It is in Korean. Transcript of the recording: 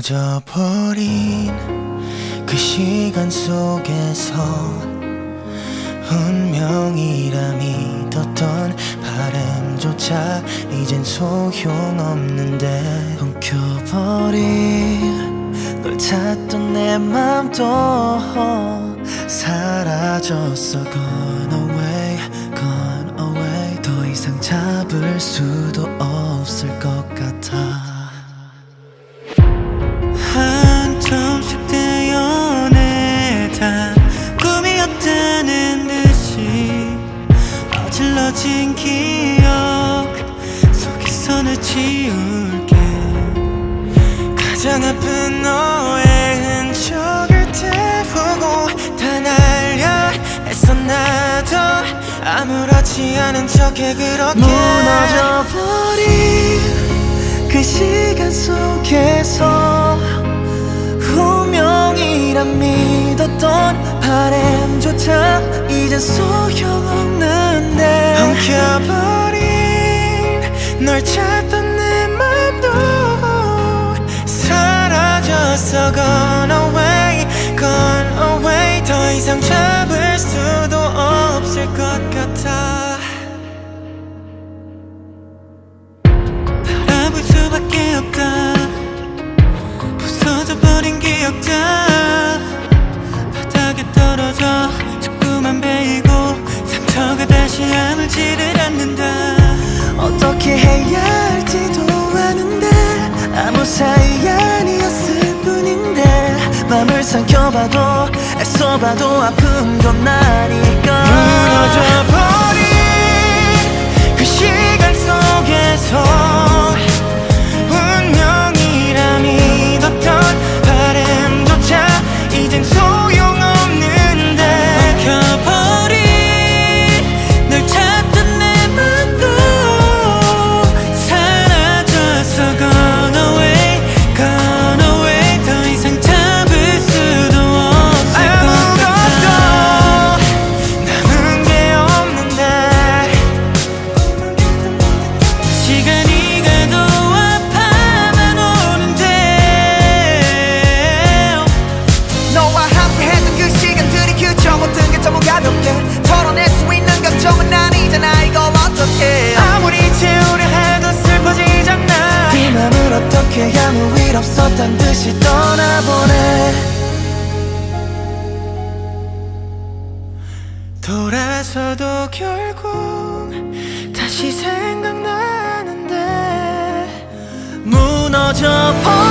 무너져 버린 그 시간 속에서 운명이라 믿었던 바람조차 이젠 소용없는데 엉켜버린 널 찾던 내 맘도 사라졌어 Gone away, gone away. 더 이상 잡을 수도 없을 것 같아 속에서는 지울게. 가장 아픈 너의 흔적을 태우고 다 날려 애써 나도 아무렇지 않은 척해 그렇게 무너져 버린 그 시간 속에서 운명이란 믿었던 바람조차 이젠 널 찾던 내 맘도 사라졌어 Gone away, gone away. 더 이상 잡을 수도 없을 것 같아. 바라볼 수밖에 없다. 부서져 버린 기억들 바닥에 떨어져 자꾸만 베이고 상처가 다시 아물지를 않는다. 어떻게 해야 할지도 아는데 아무 사이 아니었을 뿐인데 맘을 삼켜봐도 애써봐도 아픈 건 나니까 무너져 버린 그 시간 속에 일 없었단 듯이 떠나보내. 돌아서도 결국 다시 생각나는데 무너져 버린